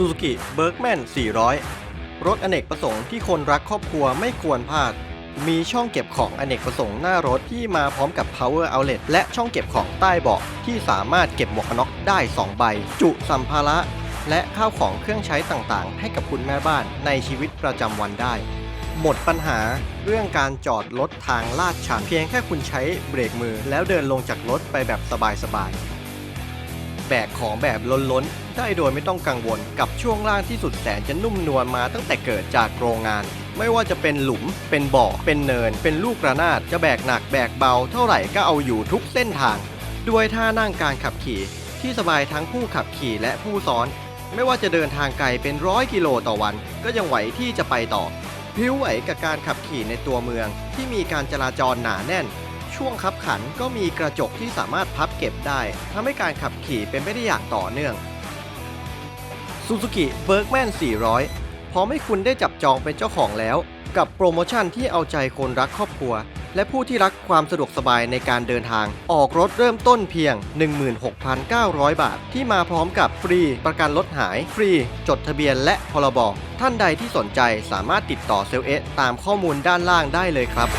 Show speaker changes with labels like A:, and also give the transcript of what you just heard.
A: Suzuki Bergman 400 รถอเนกประสงค์ที่คนรักครอบครัวไม่ควรพลาด มีช่องเก็บของอเนกประสงค์หน้ารถที่มาพร้อมกับ power outlet และช่องเก็บของใต้เบาะที่สามารถเก็บหมวกกันน็อกได้ 2 ใบ จุสัมภาระ และข้าวของเครื่องใช้ต่างๆ ให้กับคุณแม่บ้านในชีวิตประจำวันได้ หมดปัญหาเรื่องการจอดรถทางลาดชันเพียงแค่คุณใช้เบรกมือแล้วเดินลงจากรถไปแบบสบายๆ แบกของแบบล้นๆ ได้โดยไม่ต้องกังวลกับช่วงล่างที่สุดแสนจะนุ่มนวลมาตั้งแต่เกิดจากโรงงาน ไม่ว่าจะเป็นหลุม เป็นบ่อ เป็นเนิน เป็นลูกระนาด จะแบกหนักแบกเบาเท่าไหร่ก็เอาอยู่ทุกเส้นทาง ด้วยท่านั่งการขับขี่ ที่สบายทั้งผู้ขับขี่และผู้ซ้อน ไม่ว่าจะเดินทางไกลเป็นร้อยกิโลต่อวัน ก็ยังไหวที่จะไปต่อ พิ้วไหวกับการขับขี่ในตัวเมืองที่มีการจราจรหนาแน่น ช่วงขับขันก็มีกระจกที่สามารถพับเก็บได้ทำให้การขับขี่เป็นไปได้อย่างต่อเนื่อง Suzuki Bergman 400 พร้อมให้คุณได้จับจองเป็นเจ้าของแล้ว กับโปรโมชั่นที่เอาใจคนรักครอบครัว และผู้ที่รักความสะดวกสบายในการเดินทาง ออกรถเริ่มต้นเพียง 16,900 บาท ที่มาพร้อมกับฟรีประกันรถหาย ฟรี จดทะเบียนและพรบท่านใดที่สนใจสามารถติดต่อเซลเอตามข้อมูลด้านล่างได้เลยครับ